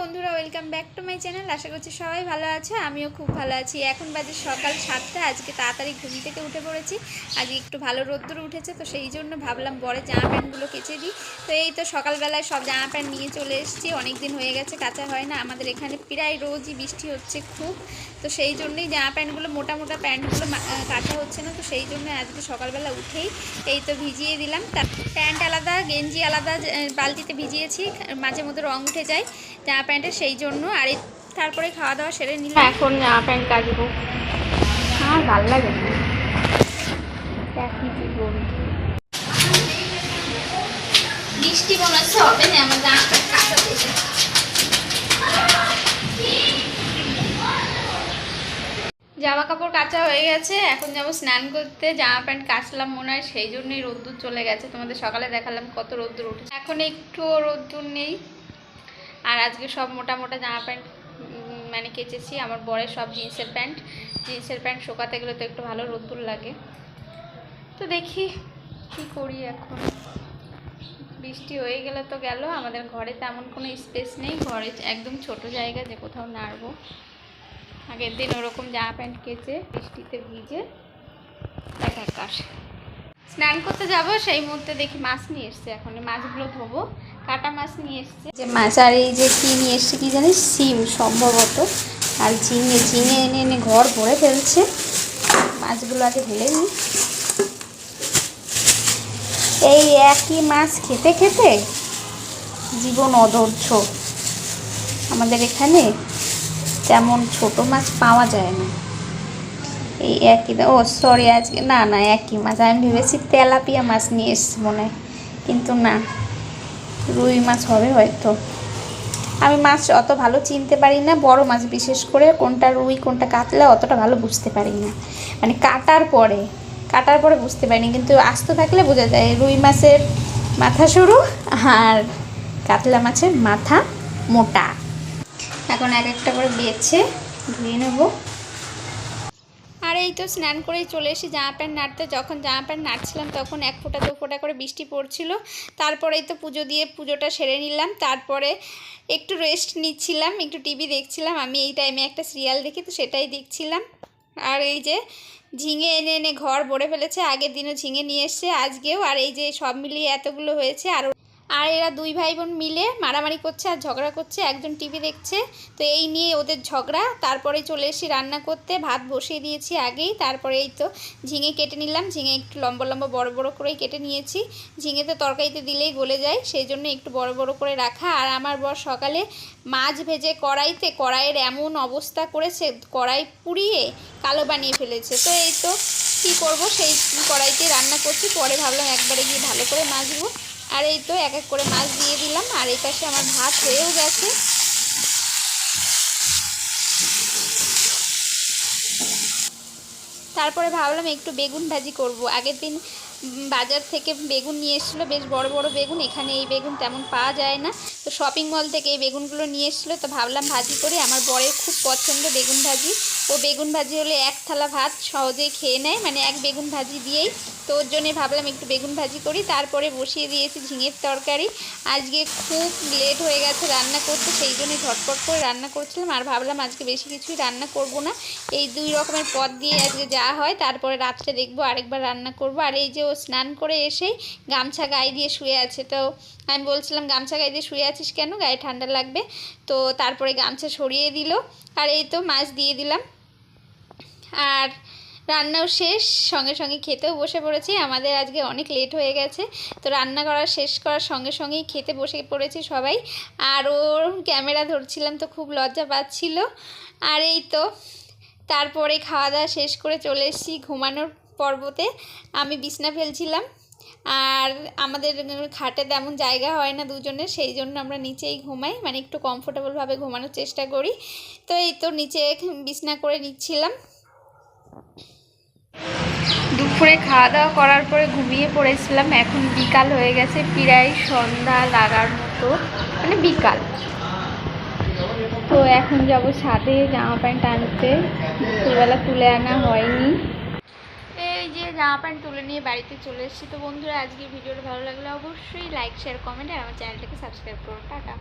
বন্ধুরা welcome back to my channel আশা করছি সবাই ভালো আছে, আমিও খুব ভালো আছি। এখন বাজে সকাল সাতটা, আজকে তাড়াতাড়ি ঘুম থেকে উঠে পড়েছি। আজকে একটু ভালো রোদ্দুর উঠেছে, তো সেই জন্য ভাবলাম বড় জামা প্যান্টগুলো কেচে দিই। তো এই তো সকালবেলায় সব জামা প্যান্ট নিয়ে চলে এসেছি অনেক দিন হয়ে গেছে, কাঁচা হয় না। আমাদের এখানে প্রায় রোজই বৃষ্টি হচ্ছে খুব। তো সেই জন্যই জামা প্যান্টগুলো, মোটা মোটা প্যান্টগুলো কাঁচা হচ্ছে না, তো সেই জন্য আজকে সকালবেলা উঠেই এই তো ভিজিয়ে দিলাম। প্যান্ট আলাদা, গেঞ্জি আলাদা বালতিতে ভিজিয়েছি, মাঝে মধ্যে রং উঠে যায়। জামা প্যান্টের সেই জন্য আর এই তারপরে খাওয়া দাওয়া সেরে নিলাম। এখন জামা প্যান্ট কাচবো। আমার ভালো লাগে না। একই জীবন বৃষ্টি মনে হচ্ছে হবে না আমার জামা প্যান্ট কাঁচা জামা কাপড় কাঁচা হয়ে গেছে এখন যাব স্নান করতে। জামা প্যান্ট কাচলাম মনে হয় সেই জন্যই রোদ্দুর চলে গেছে। তোমাদের সকালে দেখালাম কত রোদ্দুর উঠেছে। এখন একটুও রোদ্দুর নেই। আর আজকে সব মোটা মোটা জামা প্যান্ট মানে কেচেছি। আমার বরের সব জিন্সের প্যান্ট। জিন্সের প্যান্ট শোকাতে গেলে তো একটু ভালো রোদ্দুর লাগে। তো দেখি কি করি এখন। বৃষ্টি হয়ে গেলে তো গেল। আমাদের ঘরে তেমন কোনো স্পেস নেই। ঘরে একদম ছোট জায়গা যে কোথাও নাড়বো। আগের দিন ওরকম জামা প্যান্ট কেচে বৃষ্টিতে ভিজে একাকার স্নান করতে যাব, সেই মুহূর্তে দেখি মাছ নিয়ে এসছে। এখন মাছগুলো ধোবো। কাটা মাছ নিয়ে এসছে। যে মাছ, আর এই যে কি নিয়ে এসছে কি জানিস সিম সম্ভবত। আর ঝিঙে ঝিঙে এনে এনে ঘর ভরে ফেলছে। মাছগুলো আগে ঢেলে নিই। এই একই মাছ খেতে খেতে জীবন অধৈর্য। আমাদের এখানে তেমন ছোট মাছ পাওয়া যায় না এই একই ও সরি আজকে না না, একই মাছ। আমি ভেবেছি তেলাপিয়া মাছ নিয়ে এসছি মনে হয়। কিন্তু না। রুই মাছ হবে হয়তো। আমি মাছ অত ভালো চিনতে পারি না, বড় মাছ বিশেষ করে, কোনটা রুই, কোনটা কাতলা, অতটা ভালো বুঝতে পারি না। মানে কাটার পরে কাটার পরে বুঝতে পারিনি, কিন্তু আস্ত থাকলে বোঝা যায় রুই মাছের মাথা সরু আর কাতলা মাছের মাথা মোটা। এখন এক একটা করে বেছে ধুয়ে নেব। এই তো স্নান করেই চলে এসে জামা প্যান্ট নাড়তে, যখন জামা প্যান্ট নাড়ছিলাম তখন এক ফোঁটা, দু ফোঁটা করে বৃষ্টি পড়ছিল। তারপরেই তো পুজো দিয়ে পুজোটা সেরে নিলাম। তারপরে একটু রেস্ট নিচ্ছিলাম, একটু টিভি দেখছিলাম। আমি এই টাইমে একটা সিরিয়াল দেখি, তো সেটাই দেখছিলাম। আর এই যে ঝিঙে এনে এনে ঘর ভরে ফেলেছে, আগের দিনও ঝিঙে নিয়ে এসছে, আজকেও। আর এই যে সব মিলিয়ে এতগুলো হয়েছে, আর আর এরা দুই ভাই বোন মিলে মারামারি করছে আর ঝগড়া করছে। একজন টিভি দেখছে, তো এই নিয়ে ওদের ঝগড়া। তারপরে চলে এসে রান্না করতে ভাত বসিয়ে দিয়েছি আগেই। তারপরে এই তো ঝিঙে কেটে নিলাম। ঝিঙে একটু লম্বা লম্বা বড় বড় করেই কেটে নিয়েছি। ঝিঙে তো তরকারিতে দিলেই গলে যায়, সেই জন্য একটু বড় বড় করে রাখা। আর আমার বর সকালে মাছ ভেজে কড়াইতে, কড়াইয়ের এমন অবস্থা করেছে, কড়াই পুড়িয়ে কালো বানিয়ে ফেলেছে। তো এই তো কী করব, সেই কড়াইতে রান্না করছি। পরে ভাবলাম একবারে গিয়ে ভালো করে মাজবো। আর এই তো এক এক করে মাছ দিয়ে দিলাম, আর এই পাশে আমার ভাত হয়েও গেছে। তারপরে ভাবলাম একটু বেগুন ভাজি করব। আগের দিন বাজার থেকে বেগুন নিয়ে এসেছিল, বেশ বড় বড় বেগুন, এখানে এই বেগুন তেমন পাওয়া যায় না। তো শপিং মল থেকে এই বেগুনগুলো নিয়ে এসেছিল, তো ভাবলাম ভাজি করে। আমার বরের খুব পছন্দ বেগুন ভাজি। ও বেগুন ভাজি হলে এক থালা ভাত সহজেই খেয়ে নেয় মানে এক বেগুন ভাজি দিয়েই। তো ওর জন্যে ভাবলাম একটু বেগুন ভাজি করি, তারপরে বসিয়ে দিয়েছি ঝিঙের তরকারি। আজকে খুব লেট হয়ে গেছে রান্না করতে, সেই জন্যে ঝটপট করে রান্না করছিলাম। আর ভাবলাম আজকে বেশি কিছুই রান্না করব না। এই দুই রকমের পদ দিয়ে আজকে যা হয়, তারপরে রাত্রে দেখব আরেকবার রান্না করব। আর এই যে ও স্নান করে এসেই গামছা গায়ে দিয়ে শুয়ে আছে। তো আমি বলছিলাম, গামছা গায়ে দিয়ে শুয়ে আছিস কেন? গায়ে ঠান্ডা লাগবে। তো তারপরে গামছা সরিয়ে দিল। আর এই তো মাছ দিয়ে দিলাম। আর রান্নাও শেষ, সঙ্গে সঙ্গে খেতেও বসে পড়েছি। আমাদের আজকে অনেক লেট হয়ে গেছে। তো রান্না করা, শেষ করার সঙ্গে সঙ্গেই খেতে বসে পড়েছি সবাই। আর ওর ক্যামেরা ধরছিলাম তো খুব লজ্জা পাচ্ছিল। আর এই তো, তারপরে খাওয়া দাওয়া শেষ করে চলে এসেছি ঘুমানোর পর্বতে। আমি বিছনা ফেলছিলাম। আর আমাদের খাটে তেমন জায়গা হয় না দুজনের সেই জন্য আমরা নিচেই ঘুমাই। মানে একটু কমফোর্টেবলভাবে ঘুমানোর চেষ্টা করি। তো এই তো নিচে বিছনা করে নিচ্ছিলাম। দুপুরে খাওয়া দাওয়া করার পরে ঘুমিয়ে পড়েছিলাম। এখন বিকাল হয়ে গেছে, প্রায় সন্ধ্যা লাগার মতো মানে বিকাল। তো এখন যাব ছাদে জামা প্যান্ট আনতে। দুপুরবেলা তুলে আনা হয়নি। এই যে জামা প্যান্ট তুলে নিয়ে বাড়িতে চলে এসেছি। তো বন্ধুরা আজকে ভিডিওটা ভালো লাগলে অবশ্যই লাইক শেয়ার কমেন্ট আর আমার চ্যানেলটাকে সাবস্ক্রাইব করো। টাটা।